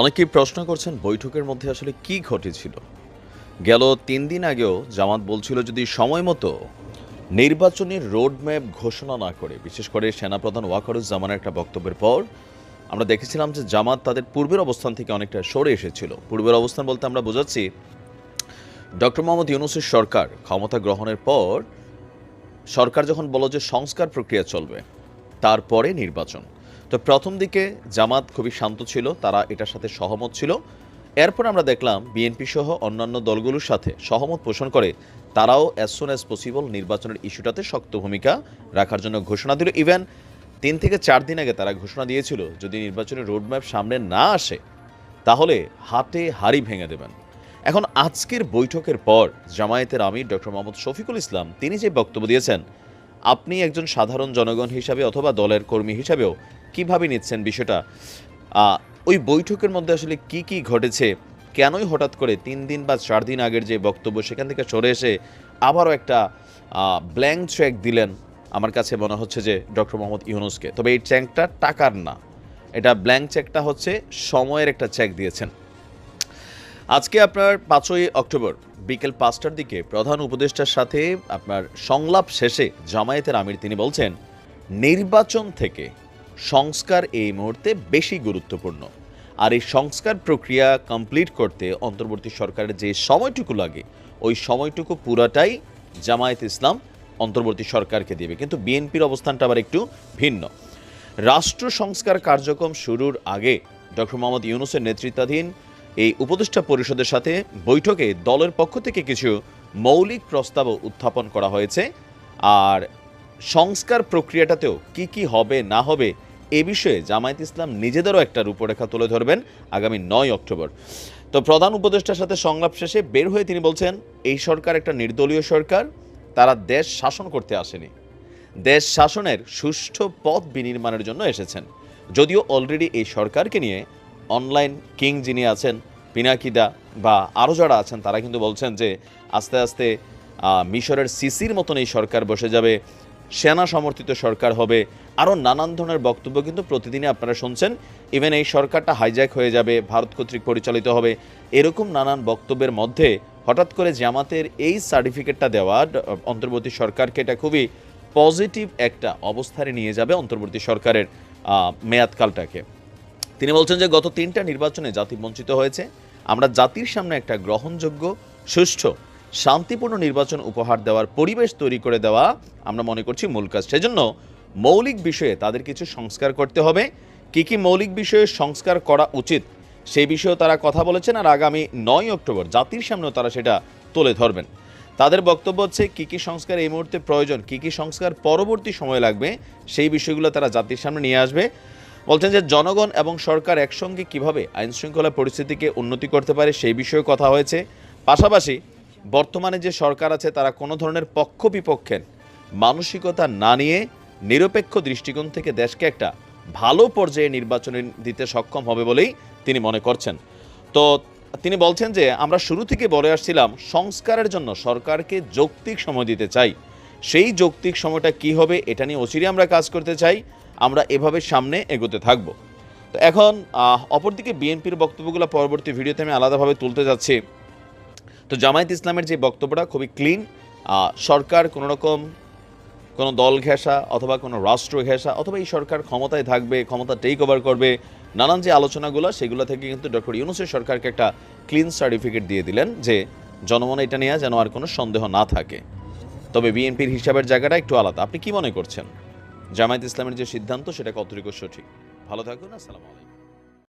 অনেকেই প্রশ্ন করছেন, বৈঠকের মধ্যে আসলে কি ঘটেছিল? গেল তিন দিন আগেও জামাত বলছিল যদি সময় মতো নির্বাচনের রোডম্যাপ ঘোষণা না করে, বিশেষ করে সেনাপ্রধান ওয়াকারুজ্জামানের একটা বক্তব্যের পর, আমরা দেখেছিলাম যে জামাত তাদের পূর্বের অবস্থান থেকে অনেকটা সরে এসেছিল। পূর্বের অবস্থান বলতে আমরা বোঝাচ্ছি, ডক্টর মোহাম্মদ ইউনুসের সরকার ক্ষমতা গ্রহণের পর সরকার যখন বলো যে সংস্কার প্রক্রিয়া চলবে, তারপরে নির্বাচন। তো প্রথম দিকে জামাত খুবই শান্ত ছিল, তারা এটার সাথে সহমত ছিল। এরপর আমরা দেখলাম বিএনপি সহ অন্যান্য দলগুলোর সাথে সহমত পোষণ করে। তারাও অ্যাজ সুন অ্যাজ পসিবল নির্বাচনের ইস্যুটাতে শক্ত ভূমিকা রাখার জন্য ঘোষণা দিল। ইভেন তিন থেকে চার দিন আগে তারা ঘোষণা দিয়েছিল, যদি নির্বাচনের রোডম্যাপ সামনে না আসে, তাহলে হাতে হাড়ি ভেঙে দেবেন। এখন আজকের বৈঠকের পর জামায়াতের আমির ডক্টর মোহাম্মদ শফিকুল ইসলাম, তিনি যে বক্তব্য দিয়েছেন আপনি একজন সাধারণ জনগণ হিসাবে অথবা দলের কর্মী হিসাবেও কীভাবে নিচ্ছেন বিষয়টা? ওই বৈঠকের মধ্যে আসলে কি কি ঘটেছে? কেনই হঠাৎ করে তিন দিন বা চার দিন আগের যে বক্তব্য সেখান থেকে সরে এসে আবারও একটা ব্ল্যাঙ্ক চেক দিলেন? আমার কাছে মনে হচ্ছে যে ডক্টর মোহাম্মদ ইউনুসকে। তবে এই চেকটা টাকার না। এটা ব্ল্যাঙ্ক চেকটা হচ্ছে সময়ের একটা চেক দিয়েছেন। আজকে আপনার পাঁচই অক্টোবর, বিকেল পাঁচটার দিকে প্রধান উপদেষ্টার সাথে আপনার সংলাপ শেষে জামায়াতের আমির তিনি বলছেন, নির্বাচন থেকে সংস্কার এই মুহূর্তে বেশি গুরুত্বপূর্ণ। আর এই সংস্কার প্রক্রিয়া কমপ্লিট করতে অন্তর্বর্তী সরকারের যে সময়টুকু লাগে, ওই সময়টুকু পুরাটাই জামায়াত ইসলাম অন্তর্বর্তী সরকারকে দেবে। কিন্তু বিএনপির অবস্থানটা আবার একটু ভিন্ন। রাষ্ট্র সংস্কার কার্যক্রম শুরুর আগে ডক্টর মোহাম্মদ ইউনুসের নেতৃত্বাধীন এই উপদেষ্টা পরিষদের সাথে বৈঠকে দলের পক্ষ থেকে কিছু মৌলিক প্রস্তাবও উত্থাপন করা হয়েছে। আর সংস্কার প্রক্রিয়াটাতেও কি কি হবে, না হবে, এ বিষয়ে জামায়াত ইসলাম নিজেদেরও একটা রূপরেখা তুলে ধরবেন আগামী নয় অক্টোবর। তো প্রধান উপদেষ্টার সাথে সংলাপ শেষে বের হয়ে তিনি বলছেন, এই সরকার একটা নির্দলীয় সরকার, তারা দেশ শাসন করতে আসেনি। দেশ শাসনের সুষ্ঠু পথ বিনির্মাণের জন্য এসেছেন। যদিও অলরেডি এই সরকারকে নিয়ে অনলাইন কিং যিনি আছেন, পিনাকিদা বা আরও যারা আছেন, তারা কিন্তু বলছেন যে আস্তে আস্তে মিশরের সিসির মতন এই সরকার বসে যাবে, সেনা সমর্থিত সরকার হবে আরও নানান ধরনের বক্তব্য কিন্তু প্রতিদিনই আপনারা শুনছেন। ইভেন এই সরকারটা হাইজ্যাক হয়ে যাবে, ভারত কর্তৃক পরিচালিত হবে, এরকম নানান বক্তব্যের মধ্যে হঠাৎ করে জামাতের এই সার্টিফিকেটটা দেওয়া অন্তর্বর্তী সরকারকে এটা খুবই পজিটিভ একটা অবস্থানে নিয়ে যাবে অন্তর্বর্তী সরকারের মেয়াদকালটাকে। তিনি বলছেন যে গত তিনটা নির্বাচনে জাতি বঞ্চিত হয়েছে। আমরা জাতির সামনে একটা গ্রহণযোগ্য, সুষ্ঠু, শান্তিপূর্ণ নির্বাচন উপহার দেওয়ার পরিবেশ তৈরি করে দেওয়া আমরা মনে করছি মূল কাজ। সেজন্য মৌলিক বিষয়ে তাদের কিছু সংস্কার করতে হবে। কি কি মৌলিক বিষয়ে সংস্কার করা উচিত সেই বিষয়েও তারা কথা বলেছেন আর আগামী নয় অক্টোবর জাতির সামনেও তারা সেটা তুলে ধরবেন। তাদের বক্তব্য হচ্ছে কী কী সংস্কার এই মুহূর্তে প্রয়োজন, কী কী সংস্কার পরবর্তী সময় লাগবে সেই বিষয়গুলো তারা জাতির সামনে নিয়ে আসবে। বলছেন যে জনগণ এবং সরকার একসঙ্গে কীভাবে আইন শৃঙ্খলা পরিস্থিতিকে উন্নতি করতে পারে সেই বিষয়ে কথা হয়েছে। পাশাপাশি বর্তমানে যে সরকার আছে, তারা কোনো ধরনের পক্ষ বিপক্ষের মানসিকতা না নিয়ে নিরপেক্ষ দৃষ্টিকোণ থেকে দেশকে একটা ভালো পর্যায়ে নির্বাচনে দিতে সক্ষম হবে বলেই তিনি মনে করছেন। তো তিনি বলছেন যে, আমরা শুরু থেকে বলে আসছিলাম, সংস্কারের জন্য সরকারকে যৌক্তিক সময় দিতে চাই। সেই যৌক্তিক সময়টা কি হবে, এটা নিয়ে অচিরে আমরা কাজ করতে চাই। আমরা এভাবে সামনে এগোতে থাকব। তো এখন অপরদিকে বিএনপির বক্তব্যগুলো পরবর্তী ভিডিওতে আমি আলাদাভাবে তুলতে যাচ্ছি। তো জামায়াত ইসলামের যে বক্তব্যটা খুবই ক্লিন সরকার কোনো রকম কোনো দল ঘেঁষা অথবা কোনো রাষ্ট্র ঘেঁষা অথবা এই সরকার ক্ষমতায় থাকবে, ক্ষমতা টেক ওভার করবে, নানান যে আলোচনাগুলো, সেগুলো থেকে কিন্তু ডক্টর ইউনুসের সরকারকে একটা ক্লিন সার্টিফিকেট দিয়ে দিলেন যে জনমনে এটা নিয়ে যেন আর কোনো সন্দেহ না থাকে। তবে বিএনপির হিসাবের জায়গাটা একটু আলাদা। আপনি কি মনে করছেন? জামায়াত ইসলামের যে সিদ্ধান্ত, সেটা কতটুকু সঠিক? ভালো থাকুন, আসসালামু আলাইকুম।